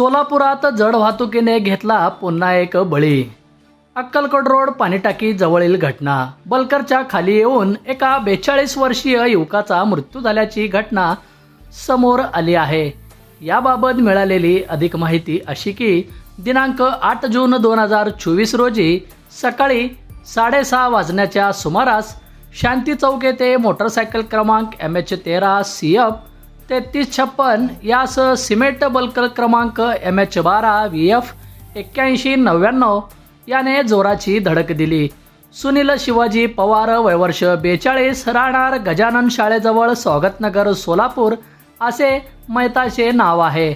सोलापुरात जड वाहतुकीने घेतला पुन्हा एक बळी. अक्कलकोट रोड पाणीटाकी जवळील घटना. बलकरच्या खाली येऊन एका बेचाळीस वर्षीय युवकाचा मृत्यू झाल्याची घटना समोर आली आहे. याबाबत मिळालेली अधिक माहिती अशी की दिनांक आठ जून दोन हजार चोवीस रोजी सकाळी साडेसहा वाजण्याच्या सुमारास शांती चौक येथे मोटरसायकल क्रमांक एम एच तेरा सी एफ तेहतीस छप्पन यासह सिमेंट बल्क क्रमांक एम एच बारा व्ही एफ एक्क्याऐंशी नव्याण्णव याने जोराची धडक दिली. सुनील शिवाजी पवार वयवर्ष बेचाळीस राहणार गजानन शाळेजवळ स्वागतनगर सोलापूर असे मैताचे नाव आहे.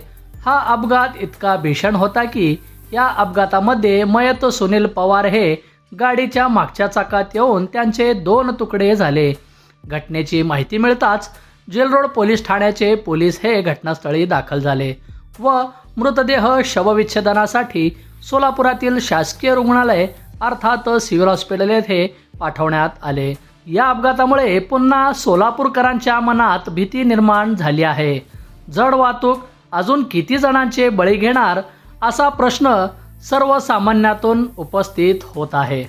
हा अपघात इतका भीषण होता की या अपघातामध्ये मयत सुनील पवार हे गाडीच्या मागच्या चाकात येऊन त्यांचे दोन तुकडे झाले. घटनेची माहिती मिळताच जेल रोड पोलीस ठाण्याचे पोलीस हे घटनास्थळी दाखल झाले व मृतदेह शवविच्छेदनासाठी सोलापुरातील शासकीय रुग्णालय अर्थात सिव्हिल हॉस्पिटल येथे पाठवण्यात आले. या अपघातामुळे पुन्हा सोलापूरकरांच्या मनात भीती निर्माण झाली आहे. जड वाहतूक अजून किती जणांचे बळी घेणार असा प्रश्न सर्वसामान्यातून उपस्थित होत आहे.